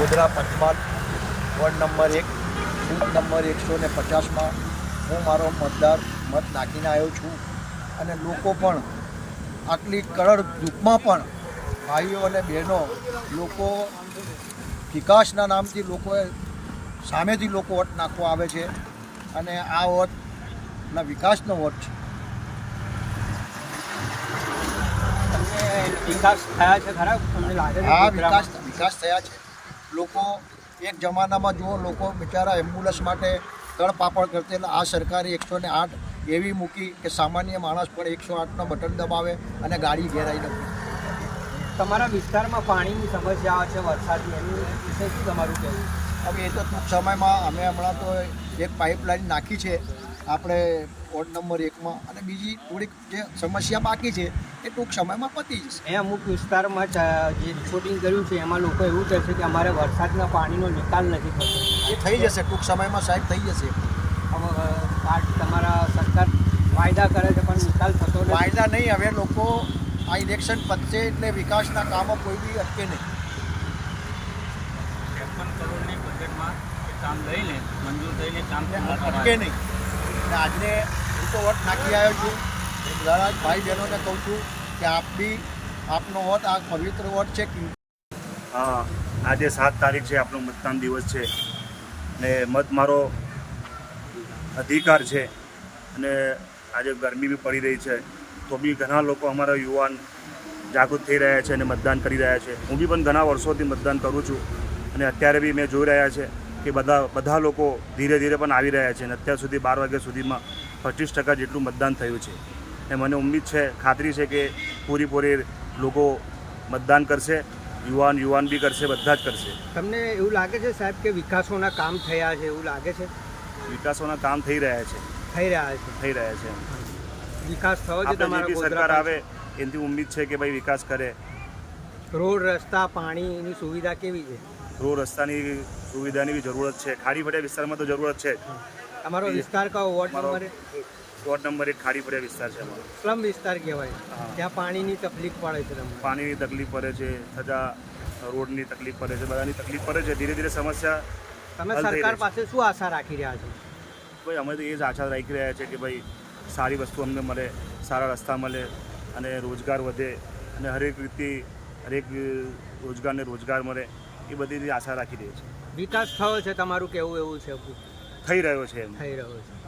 Godhra Panchmahal ward number એક booth number એકસો ને પચાસમાં હું મારો મતદાર મત નાખીને આવ્યો છું. અને લોકો પણ આટલી કરોડ દુઃખમાં પણ ભાઈઓ અને બહેનો લોકો વિકાસના નામથી લોકોએ સામેથી લોકો વોટ નાખવા આવે છે. અને આ વોટના વિકાસનો વોટ છે. વિકાસ થયા છે ખરા? તમને લાગે વિકાસ થયા છે. લોકો એક જમાનામાં જુઓ લોકો બિચારા એમ્બ્યુલન્સ માટે તળપાપડ કરતા આ સરકારે એકસો ને આઠ એવી મૂકી કે સામાન્ય માણસ પણ એકસો આઠનો બટન દબાવે અને ગાડી ઘેરાઈ નથી તમારા વિસ્તારમાં પાણીની સમસ્યા છે વરસાદની એની વિશે શું તમારું કહેવું? હવે એ તો ટૂંક સમયમાં અમે હમણાં તો એક પાઇપલાઇન નાખી છે. આપણે વોર્ડ નંબર એકમાં અને બીજી થોડીક જે સમસ્યા બાકી છે એ ટૂંક સમયમાં પતી જશે. એ અમુક વિસ્તારમાં જે શૂટિંગ કર્યું છે એમાં લોકો એવું કહે છે કે અમારે વરસાદના પાણીનો નિકાલ નથી થતો. એ થઈ જશે ટૂંક સમયમાં સાહેબ થઈ જશે. તમારા સરકાર વાયદા કરે છે પણ નિકાલ થતો નથી. વાયદા નહીં હવે લોકો આ ઇલેક્શન પતશે એટલે વિકાસના કામો કોઈ બી અટકે નહીં. ત્રેપન કરોડની બજેટમાં એ કામ લઈને મંજૂર થઈને કામ અટકે નહીં. અને આજને હું તો વટ નાખી આવ્યો છું. બધા ભાઈ બહેનોને કહું છું કે આપ બી આપનો વટ, આ પવિત્ર વટ છે હા, આજે સાત તારીખ છે, આપણો મતદાન દિવસ છે. ને મત મારો અધિકાર છે. અને આજે ગરમી બી પડી રહી છે. તો બી ઘણા લોકો અમારા યુવાન જાગૃત થઈ રહ્યા છે અને મતદાન કરી રહ્યા છે. હું બી પણ ઘણા વર્ષોથી મતદાન કરું છું. અને અત્યારે બી મેં જોઈ રહ્યા છે. કે બધા બધા લોકો ધીરે ધીરે પણ આવી રહ્યા છે અને અત્યાર સુધી બાર વાગ્યા સુધીમાં પચીસ ટકા જેટલું મતદાન થયું છે. એ મને ઉમ્મીદ છે ખાતરી છે કે પૂરેપૂરી લોકો મતદાન કરશે યુવાન યુવાન બી કરશે બધા જ કરશે. તમને એવું લાગે છે સાહેબ કે વિકાસોના કામ થયા છે એવું લાગે છે? વિકાસોના કામ થઈ રહ્યા છે. થઈ રહ્યા છે. થઈ રહ્યા છે. વિકાસ થયો છે તમારી સરકાર આવે એની ઉમ્મીદ છે કે ભાઈ વિકાસ કરે. રોડ રસ્તા પાણીની સુવિધા કેવી છે? રોડ રસ્તાની સુવિધાની બી જરૂરત છે. ખાડી પડ્યા વિસ્તારમાં તો જરૂરત છે અમારો વિસ્તાર કયો? વોર્ડ નંબર વોર્ડ નંબર એક ખાડી પડ્યા વિસ્તાર છે અમારો. સ્લમ વિસ્તાર કહેવાય. ત્યાં પાણીની તકલીફ પડે છે પાણીની તકલીફ પડે છે સજા રોડની તકલીફ પડે છે બધાની તકલીફ પડે છે. ધીરે ધીરે સમસ્યા તમે સરકાર પાસે શું આશા રાખી રહ્યા છો? ભાઈ અમે તો એ જ આશા રાખી રહ્યા છે કે ભાઈ સારી વસ્તુ અમને મળે સારા રસ્તા મળે અને રોજગાર વધે અને હરેક રીતે હરેક રોજગારને રોજગાર મળે. એ બધી આશા રાખી રહી છે. વિકાસ થયો છે તમારું કેવું એવું છે? થઈ રહ્યો છે એમ. થઈ રહ્યો છે.